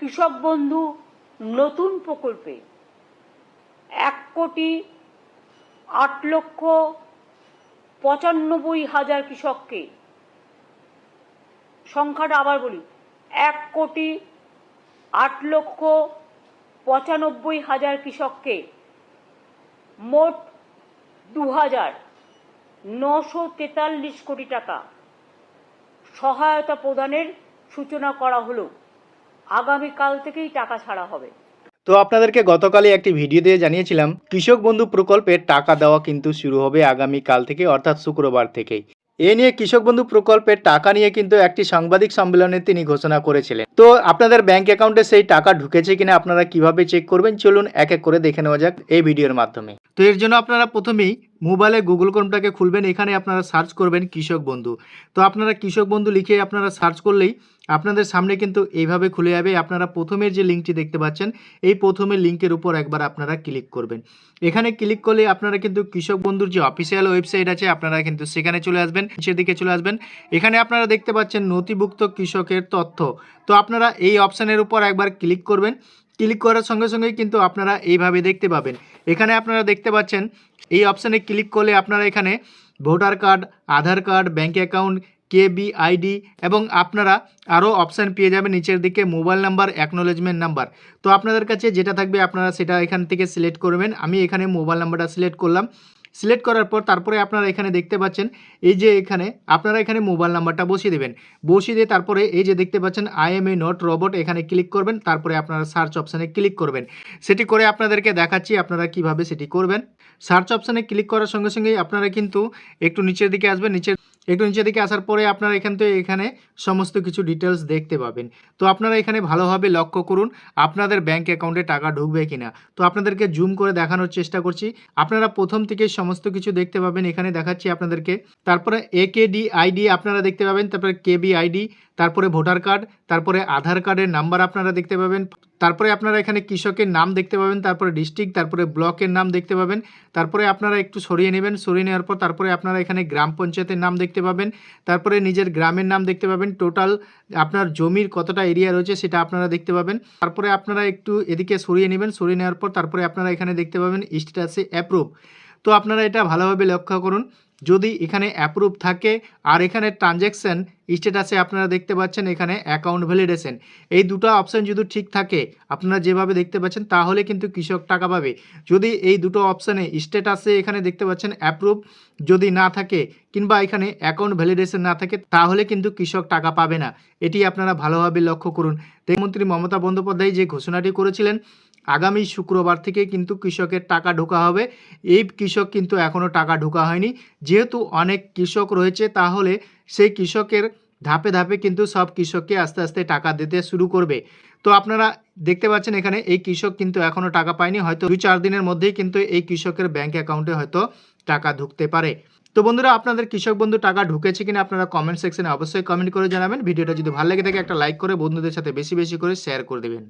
কৃষক বন্ধু নতুন প্রকল্পে এক কোটি আট লক্ষ পঁচানব্বই হাজার কৃষককে, সংখ্যাটা আবার বলি, এক কোটি আট লক্ষ পঁচানব্বই হাজার কৃষককে মোট দু হাজার নশো তেতাল্লিশ কোটি টাকা সহায়তা প্রদানের সূচনা করা হলো। আগামীকাল থেকেই টাকা ছাড়া হবে। তো আপনাদেরকে গতকালই একটি ভিডিও দিয়ে জানিয়েছিলাম, কৃষক বন্ধু প্রকল্পের টাকা দেওয়া কিন্তু শুরু হবে আগামী কাল থেকে, অর্থাৎ শুক্রবার থেকেই। এ নিয়ে কৃষক বন্ধু প্রকল্পের টাকা নিয়ে কিন্তু একটি সাংবাদিক সম্মেলনে তিনি ঘোষণা করেছিলেন। তো আপনাদের ব্যাংক অ্যাকাউন্টে সেই টাকা ঢুকেছে কিনা আপনারা কীভাবে চেক করবেন? চলুন এক এক করে দেখে নেওয়া যাক এই ভিডিওর মাধ্যমে। তো এর জন্য আপনারা প্রথমেই মোবাইলে গুগল ক্রোমটাকে খুলবেন, এখানে আপনারা সার্চ করবেন কৃষক বন্ধু। তো আপনারা কৃষক বন্ধু লিখে আপনারা সার্চ করলেই আপনাদের সামনে কিন্তু এইভাবে খুলে যাবে। আপনারা প্রথমের যে লিঙ্কটি দেখতে পাচ্ছেন, এই প্রথমের লিঙ্কের উপর একবার আপনারা ক্লিক করবেন। এখানে ক্লিক করলে আপনারা কিন্তু কৃষক বন্ধুর যে অফিসিয়াল ওয়েবসাইট আছে, আপনারা কিন্তু সেখানে চলে আসবেন, নিচের দিকে চলে আসবেন। এখানে আপনারা দেখতে পাচ্ছেন নথিভুক্ত কৃষকের তথ্য। তো আপনারা এই অপশানের উপর একবার ক্লিক করবেন। ক্লিক করার সঙ্গে সঙ্গেই কিন্তু আপনারা এইভাবে দেখতে পাবেন। এখানে আপনারা দেখতে পাচ্ছেন, এই অপশানে ক্লিক করলে আপনারা এখানে voter card Aadhaar card bank account KB ID এবং আপনারা আরও অপশান পেয়ে যাবেন নিচের দিকে মোবাইল নাম্বার অ্যাকনোলেজমেন্ট নাম্বার। তো আপনাদের কাছে যেটা থাকবে আপনারা সেটা এখান থেকে সিলেক্ট করবেন। আমি এখানে মোবাইল নাম্বারটা সিলেক্ট করলাম। সিলেক্ট করার পর তারপরে আপনারা এখানে দেখতে পাচ্ছেন, এই যে এখানে আপনারা এখানে মোবাইল নাম্বারটা বসিয়ে দেবেন। বসিয়ে দিয়ে তারপরে এই যে দেখতে পাচ্ছেন I am a not robot এখানে ক্লিক করবেন। তারপরে আপনারা সার্চ অপশানে ক্লিক করবেন। সেটি করে আপনাদেরকে দেখাচ্ছি আপনারা কীভাবে সেটি করবেন। সার্চ অপশানে ক্লিক করার সঙ্গে সঙ্গেই আপনারা কিন্তু একটু নিচের দিকে আসবেন। নিচের, একটু নিচের দিকে আসার পরে আপনারা এখান থেকে এখানে সমস্ত কিছু ডিটেলস দেখতে পাবেন। তো আপনারা এখানে ভালোভাবে লক্ষ্য করুন, আপনাদের ব্যাংক অ্যাকাউন্টে টাকা ঢুকবে কিনা। তো আপনাদেরকে জুম করে দেখানোর চেষ্টা করছি। আপনারা প্রথম থেকে সমস্ত কিছু দেখতে পাবেন। এখানে দেখাচ্ছি আপনাদেরকে। তারপরে একেডি আইডি আপনারা দেখতে পাবেন। তারপরে কেবি আইডি তারপরে ভোটার কার্ড, তারপরে আধার কার্ডের নাম্বার আপনারা দেখতে পাবেন। তারপরে আপনারা এখানে কৃষকের নাম দেখতে পাবেন, তারপরে ডিস্ট্রিক্ট, তারপরে ব্লকের নাম দেখতে পাবেন। তারপরে আপনারা একটু সরিয়ে নেবেন, সরিয়ে নেওয়ার পর তারপরে আপনারা এখানে গ্রাম পঞ্চায়েতের নাম দেখতে পাবেন। তারপরে নিজের গ্রামের নাম দেখতে পাবেন। টোটাল আপনার জমির কতটা এরিয়া রয়েছে সেটা আপনারা দেখতে পাবেন। তারপরে আপনারা একটু এদিকে সরিয়ে নেবেন, সরিয়ে নেওয়ার পর তারপরে আপনারা এখানে দেখতে পাবেন, স্ট্যাটাসে অ্যাপ্রুভ তো আপনারা এটা ভালোভাবে লক্ষ্য করুন। যদি এখানে অ্যাপ্রুভ থাকে, আর এখানে ট্রানজ্যাকশান স্ট্যাটাসে আপনারা দেখতে পাচ্ছেন এখানে অ্যাকাউন্ট ভ্যালিডেশন এই দুটো অপশান যদি ঠিক থাকে, আপনারা যেভাবে দেখতে পাচ্ছেন, তাহলে কিন্তু কৃষক টাকা পাবে। যদি এই দুটো অপশানে স্ট্যাটাসে এখানে দেখতে পাচ্ছেন অ্যাপ্রুভ যদি না থাকে কিংবা এখানে অ্যাকাউন্ট ভ্যালিডেশন না থাকে, তাহলে কিন্তু কৃষক টাকা পাবে না। এটি আপনারা ভালোভাবে লক্ষ্য করুন। মুখ্যমন্ত্রী মমতা বন্দ্যোপাধ্যায় যে ঘোষণাটি করেছিলেন আগামী শুক্রবার থেকে কিন্তু কৃষকের টাকা ঢোকা হবে। এই কৃষক কিন্তু এখনও টাকা ঢোকা হয়নি। যেহেতু অনেক কৃষক রয়েছে, তাহলে সেই কৃষকের ধাপে ধাপে কিন্তু সব কৃষককে আস্তে আস্তে টাকা দিতে শুরু করবে। তো আপনারা দেখতে পাচ্ছেন এখানে, এই কৃষক কিন্তু এখনও টাকা পায়নি। হয়তো দুই চার দিনের মধ্যেই কিন্তু এই কৃষকের ব্যাংক অ্যাকাউন্টে হয়তো টাকা ঢুকতে পারে। তো বন্ধুরা, আপনাদের কৃষক বন্ধু টাকা ঢুকেছে কিনা আপনারা কমেন্ট সেকশনে অবশ্যই কমেন্ট করে জানাবেন। ভিডিওটা যদি ভালো লেগে থাকে, একটা লাইক করে বন্ধুদের সাথে বেশি বেশি করে শেয়ার করে দেবেন।